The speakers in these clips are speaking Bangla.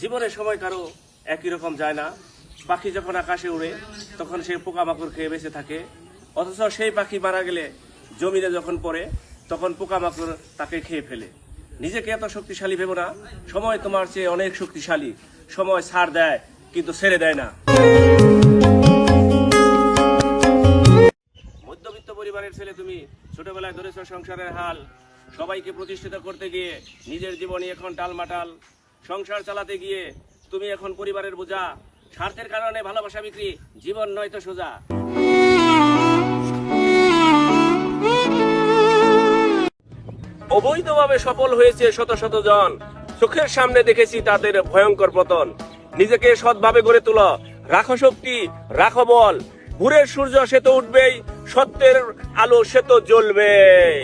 জীবনের সময় কারও একই রকম যায় না। পাখি যখন আকাশে উড়ে, তখন সে পোকামাকড় খেয়ে বেঁচে থাকে। অথচ সেই পাখি মারা গেলে জমিনে যখন পড়ে, তখন পোকামাকড় তাকে খেয়ে ফেলে। নিজেকে এত শক্তিশালী ভেবো না। সময় তোমার চেয়ে অনেক শক্তিশালী। সময় ছাড় দেয়, কিন্তু ছেড়ে দেয় না। মধ্যবিত্ত পরিবারের ছেলে তুমি ছোটবেলায় ধরেছ সংসারের হাল। সবাইকে প্রতিষ্ঠিত করতে গিয়ে নিজের জীবনে এখন টালমাটাল সংসার চালাতে গিয়ে তুমি এখন পরিবারের বোঝা, স্বার্থের কারণে ভালোবাসা বিক্রি, জীবন নয় তো সোজা। অবৈধভাবে সফল হয়েছে শত শত জন। চোখের সামনে দেখেছি তাদের ভয়ঙ্কর পতন। নিজেকে সৎভাবে গড়ে তোলো। রাখো শক্তি, রাখো বল। ভোরের সূর্য সে তো উঠবেই, সত্যের আলো সে তো জ্বলবেই।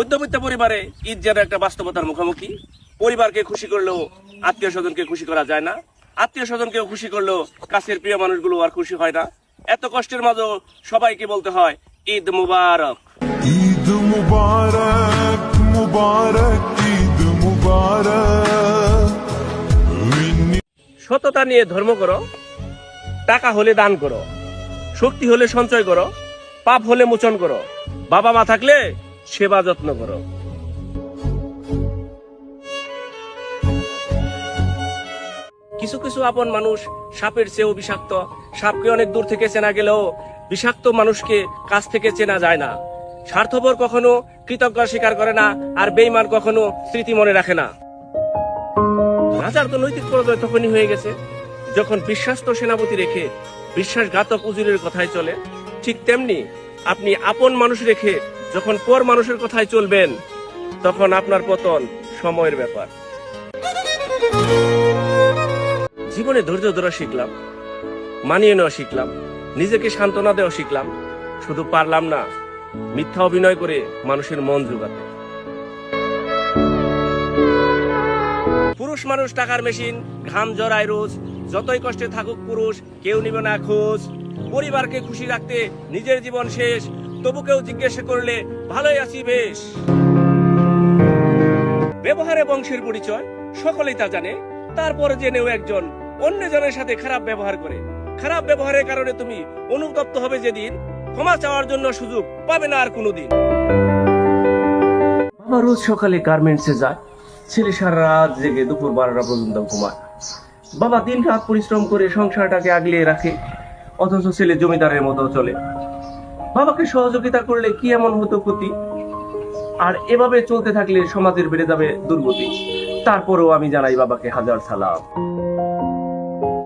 মধ্যবিত্ত পরিবারে ঈদ যেন একটা বাস্তবতার মুখোমুখি পরিবারকে খুশি করলেও আত্মীয় স্বজনকে খুশি করা যায় না। আত্মীয় স্বজনকেও খুশি করলেও কাছের প্রিয় মানুষগুলো আর খুশি হয় না। এত কষ্টের মাঝেও সবাইকে বলতে হয় ঈদ মুবারক। ঈদ মুবারক মুবারক ঈদ মুবারক। সততা নিয়ে ধর্ম করো টাকা হলে দান করো শক্তি হলে সঞ্চয় করো পাপ হলে মোচন করো। বাবা মা থাকলে সেবা যত্ন করো। কিছু কিছু আপন মানুষ সাপের চেয়েও বিষাক্ত। সাপকে অনেক দূর থেকে চেনা গেলেও বিষাক্ত মানুষকে কাছ থেকে চেনা যায় না। স্বার্থপর কখনো কৃতজ্ঞ স্বীকার করে না আর বেইমান কখনো স্মৃতি মনে রাখে না। রাজার তো নৈতিক পরাজয় তখনই হয়ে গেছে, যখন বিশ্বাস্ত সেনাপতি রেখে বিশ্বাসঘাতক উজুরের কথায় চলে। ঠিক তেমনি আপনি আপন মানুষ রেখে যখন পর মানুষের কথায় চলবেন, তখন আপনার পতন সময়ের ব্যাপার। জীবনে ধৈর্য ধরা শিখলাম, মানিয়ে নেওয়া শিখলাম, নিজেকে সান্ত্বনা দেওয়া শিখলাম, শুধু পারলাম না, মিথ্যা অভিনয় করে মানুষের মন জোগাতে। পুরুষ মানুষ টাকার মেশিন, ঘাম জড়ায় রোজ, যতই কষ্টে থাকুক পুরুষ, কেউ নিবে না খোঁজ। পরিবারকে খুশি রাখতে নিজের জীবন শেষ তবু কেউ জিজ্ঞেস করলে ভালোই আছি বেশ। ব্যবহারে বংশের পরিচয়, সকলেই তা জানে। তারপরে জেনেও একজন অন্য জনের সাথে খারাপ ব্যবহার করে। খারাপ ব্যবহারের কারণে তুমি অনুতপ্ত হবে যেদিন। ক্ষমা চাওয়ার জন্য সুযোগ পাবে না আর কোনোদিন। বাবা রোজ সকালে গার্মেন্টসে যায়। ছেলে সারা রাত জেগে দুপুর বারোটা পর্যন্ত ঘুমায়। বাবা দিন রাত পরিশ্রম করে সংসারটাকে আগলিয়ে রাখে। অথচ ছেলে জমিদারের মতো চলে। বাবাকে সহযোগিতা করলে কি এমন হতো ক্ষতি? আর এভাবে চলতে থাকলে সমাজের বেড়ে যাবে দুর্গতি। তারপরেও আমি জানাই বাবাকে হাজার সালাম।